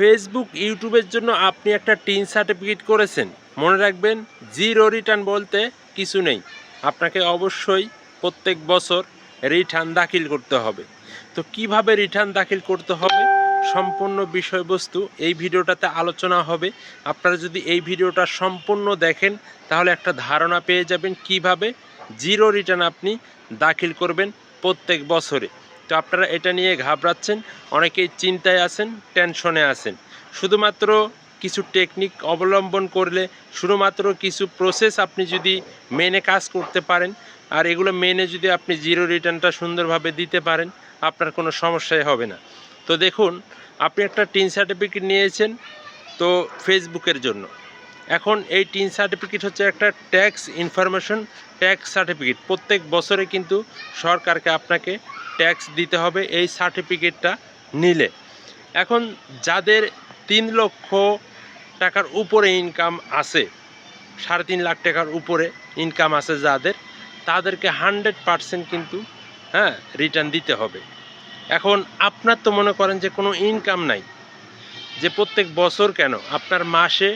Facebook ইউটিউবের জন্য আপনি একটা টিন সার্টিফিকেট করেছেন। মনে রাখবেন, জিরো রিটার্ন বলতে কিছু নেই। আপনাকে অবশ্যই প্রত্যেক বছর রিটার্ন দাখিল করতে হবে। তো কীভাবে রিটার্ন দাখিল করতে হবে? সম্পূর্ণ বিষয়বস্তু এই ভিডিওটাতে আলোচনা হবে। আপনারা যদি এই ভিডিওটা সম্পূর্ণ দেখেন, তাহলে একটা ধারণা পেয়ে যাবেন কীভাবে জিরো রিটার্ন আপনি দাখিল করবেন প্রত্যেক বছরে। তো আপনারা এটা নিয়ে ঘাবড়াচ্ছেন, অনেকেই চিন্তায় আছেন, টেনশনে আছেন। শুধুমাত্র কিছু টেকনিক অবলম্বন করলে, শুধুমাত্র কিছু প্রসেস আপনি যদি মেনে কাজ করতে পারেন, আর এগুলো মেনে যদি আপনি জিরো রিটার্নটা সুন্দরভাবে দিতে পারেন, আপনার কোনো সমস্যাই হবে না। তো দেখুন, আপনি একটা টিন সার্টিফিকেট নিয়েছেন, তো ফেসবুকের জন্য। এখন এই টিন সার্টিফিকেট হচ্ছে একটা ট্যাক্স ইনফরমেশন ট্যাক্স সার্টিফিকেট প্রত্যেক বছরে কিন্তু সরকারকে আপনাকে ট্যাক্স দিতে হবে এই সার্টিফিকেটটা নিলে। এখন যাদের তিন লক্ষ টাকার উপরে ইনকাম আছে, সাড়ে তিন লাখ টাকার উপরে ইনকাম আছে যাদের, তাদেরকে হান্ড্রেড পারসেন্ট কিন্তু হ্যাঁ রিটার্ন দিতে হবে। এখন আপনার তো মনে করেন যে কোনো ইনকাম নাই, যে প্রত্যেক বছর কেন? আপনার মাসে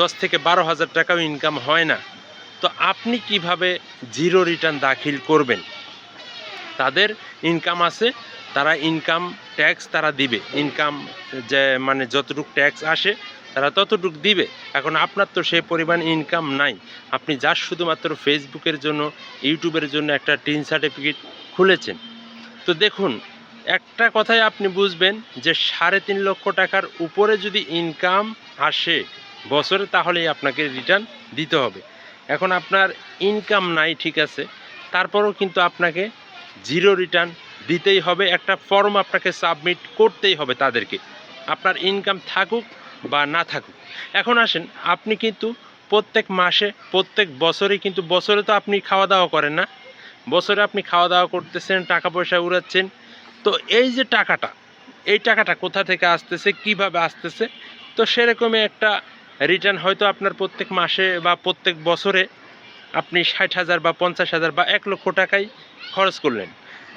দশ থেকে বারো হাজার টাকাও ইনকাম হয় না। তো আপনি কীভাবে জিরো রিটার্ন দাখিল করবেন? তাদের ইনকাম আছে, তারা ইনকাম ট্যাক্স তারা দিবে। ইনকাম যে মানে যতটুকু ট্যাক্স আসে, তারা ততটুকু দিবে। এখন আপনার তো সেই পরিমাণ ইনকাম নাই। আপনি যা শুধুমাত্র ফেসবুকের জন্য, ইউটিউবের জন্য একটা টিন সার্টিফিকেট খুলেছেন। তো দেখুন, একটা কথাই আপনি বুঝবেন যে, সাড়ে তিন লক্ষ টাকার উপরে যদি ইনকাম আসে বছরে, তাহলেই আপনাকে রিটার্ন দিতে হবে। এখন আপনার ইনকাম নাই, ঠিক আছে। তারপরেও কিন্তু আপনাকে জিরো রিটার্ন দিতেই হবে, একটা ফর্ম আপনাকে সাবমিট করতেই হবে তাদেরকে। আপনার ইনকাম থাকুক বা না থাকুক। এখন আসেন, আপনি কিন্তু প্রত্যেক মাসে, প্রত্যেক বছরে কিন্তু বছরে তো আপনি খাওয়া দাওয়া করেন না। বছরে আপনি খাওয়া দাওয়া করতেছেন টাকা পয়সা উড়াচ্ছেন। তো এই যে টাকাটা, এই টাকাটা কোথা থেকে আসতেছে, কীভাবে আসতেছে, তো সেরকমই একটা রিটার্ন হয়তো আপনার প্রত্যেক মাসে বা প্রত্যেক বছরে আপনি ষাট হাজার বা পঞ্চাশ হাজার বা এক লক্ষ টাকাই খরচ করলেন।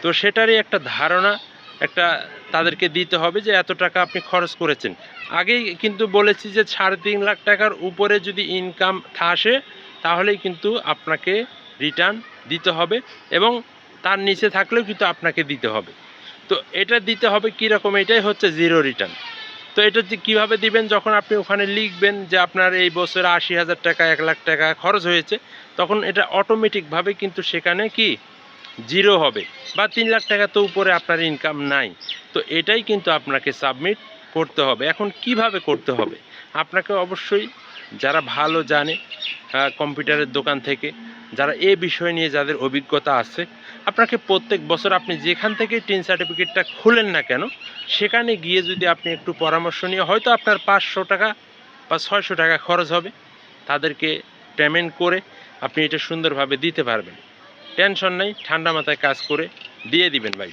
তো সেটারই একটা ধারণা, একটা তাদেরকে দিতে হবে যে এত টাকা আপনি খরচ করেছেন। আগেই কিন্তু বলেছি যে সাড়ে তিন লাখ টাকার উপরে যদি ইনকাম আসে, তাহলেই কিন্তু আপনাকে রিটার্ন দিতে হবে এবং তার নিচে থাকলেও কিন্তু আপনাকে দিতে হবে। তো এটা দিতে হবে কীরকম? এটাই হচ্ছে জিরো রিটার্ন তো এটা কীভাবে দিবেন? যখন আপনি ওখানে লিখবেন যে আপনার এই বছরে আশি হাজার টাকা, এক লাখ টাকা খরচ হয়েছে, তখন এটা অটোমেটিকভাবে কিন্তু সেখানে কি? জিরো হবে বা তিন লাখ টাকা তো উপরে আপনার ইনকাম নাই। তো এটাই কিন্তু আপনাকে সাবমিট করতে হবে। এখন কীভাবে করতে হবে? আপনাকে অবশ্যই যারা ভালো জানে কম্পিউটারের দোকান থেকে, যারা এ বিষয় নিয়ে যাদের অভিজ্ঞতা আছে, আপনাকে প্রত্যেক বছর আপনি যেখান থেকে টিন সার্টিফিকেটটা খুলেন না কেন, সেখানে গিয়ে যদি আপনি একটু পরামর্শ নিয়ে, হয়তো আপনার পাঁচশো টাকা বা ছয়শো টাকা খরচ হবে, তাদেরকে পেমেন্ট করে আপনি এটা সুন্দরভাবে দিতে পারবেন। টেনশন নেই, ঠান্ডা মাথায় কাজ করে দিয়ে দিবেন ভাই।